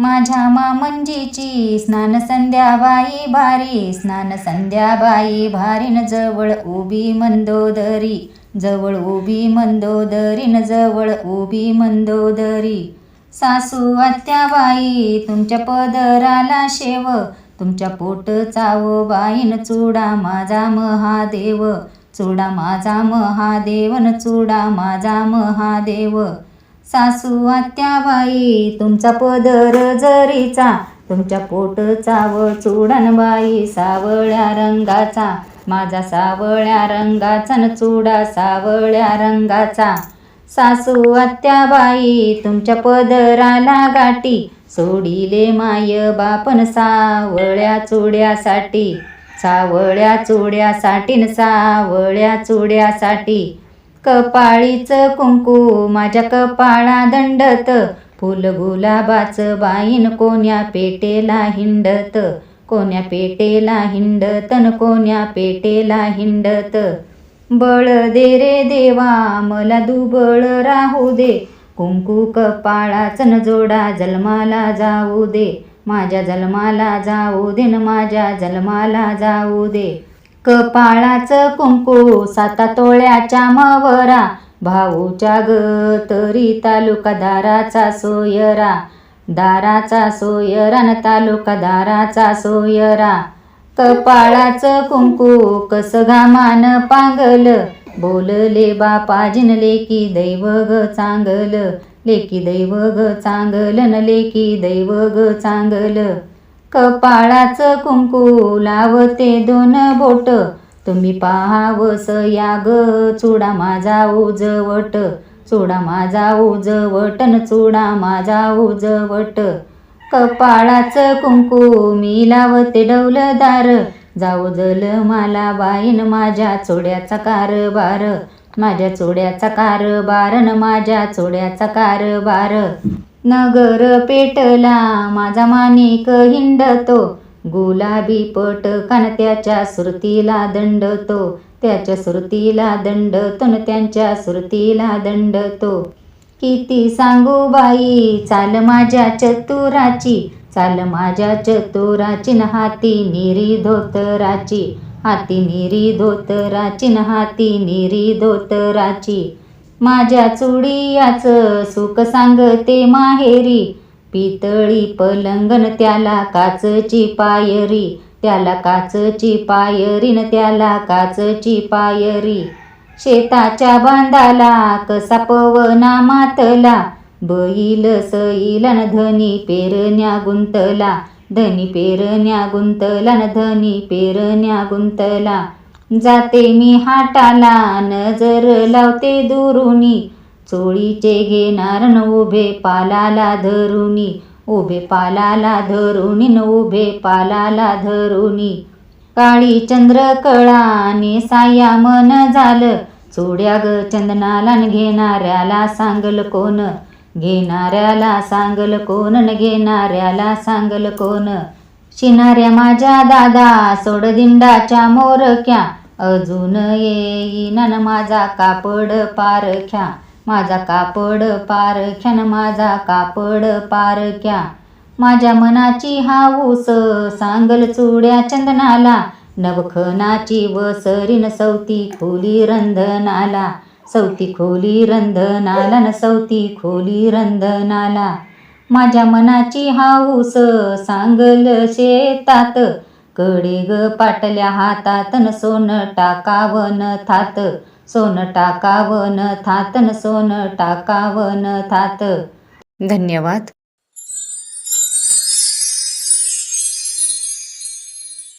माझ्या मामंजीची स्नान संध्याबाई भारी स्नान संध्याबाई भारीन जवळ उभी मंदोदरी जवळ उभी मंदोदरीन जवळ उभी मंदोदरी. सासू आत्याबाई तुमच्या पदराला शेव तुमच्या पोट चाव बाईन चुडा माझा महादेव चुडा माझा महादेवन चुडा माझा महादेव. सासू आत्याबाई तुमचा पदर जरीचा तुमच्या पोट चाव चुडणबाई सावळ्या रंगाचा माझा सावळ्या रंगाचा न चुडा सावळ्या रंगाचा. सासू आत्याबाई तुमच्या पदराला गाठी सोडिले माय बापन सावळ्या चुड्यासाठी. सावळ्या चुड्यासाठी न सावळ्या चुड्यासाठी. कपाळीचं कुंकू माझ्या कपाळा दंडत. फुल गुलाबाचं बाईन कोण्या पेटेला हिंडत. कोण्या पेटेला हिंडत न कोण्या पेटेला हिंडत. बळ दे रे देवा मला दुबळ राहू दे. कुंकू कपाळाच न जोडा जन्माला जाऊ दे. माझ्या जन्माला जाऊ दे न माझ्या जन्माला जाऊ दे. कपाळाचं कुंकू साता तोळ्याच्या मवरा भाऊच्या ग तरी तालुका दाराचा सोयरा दाराचा सोयरा न तालुका दाराचा सोयरा. कपाळाचं कुंकू कस घामान पांगल बोलले बापाजीन लेकी दैव ग चांगल लेकी दैव ग चांगल न लेकी दैव ग चांगल. कपाळाचं कुंकू लावते दोन बोट. तुम्ही पाहावस या ग चुडा माझा उजवट. चुडा माझा उजवट न चुडा माझा उजवट. कपाळाचं कुंकू मी लावते डौलदार. जाऊ जल मला बाईन माझ्या चोड्याचा कारभार. माझ्या चोड्याचा कारभार न माझ्या चोड्याचा कारभार. नगर पेटला माझा माणिक हिंडतो. गुलाबी पट कान त्याच्या श्रुतीला दंडतो. त्याच्या श्रुतीला दंडतो न त्यांच्या श्रुतीला दंडतो. किती सांगू बाई चाल माझ्या चतुराची. चाल माझ्या चतुराची न हाती निरी धोतराची. हाती निरी धोतराची न हाती निरी धोतराची. माझ्या चुडियाचं सुख सांगते माहेरी. पितळी पलंगन त्याला काचची पायरी त्याला काचची पायरी न त्याला काचची पायरी. शेताच्या बांधाला कसा पवना मातला बैल सैला न धनी पेरण्या गुंतला धनी पेरण्या गुंतला न धनी पेरण्या गुंतला. जाते मी हाटाला नजर लावते दुरुनी. चोळीचे घेणार न उभे पालाला धरुनी. उभे पालाला धरुनी न उभे पालाला धरुनी. काळी चंद्र कळाने साया मन झालं. चोड्या ग चंदनाला न घेणाऱ्याला सांगल कोण? घेणाऱ्याला सांगल कोण न घेणाऱ्याला सांगल कोण? चिनाऱ्या माझ्या दादा सोड दिंडाच्या मोरक्या. अजून येईन न माझा कापड पारख्या. माझा कापड पारख्या न माझा कापड पारख्या. माझ्या मनाची हाऊस सांगल चुड्या चंदनाला. नवखनाची वसरीन सौती खोली रंधनाला. सौती खोली रंधनाला न सौती खोली रंधनाला. माझ्या मनाची हाऊस सांगल शेतात. कडे ग पाटल्या हातात न सोन टाकावन थात. सोन टाकावन थात न सोन टाकावन थात. धन्यवाद.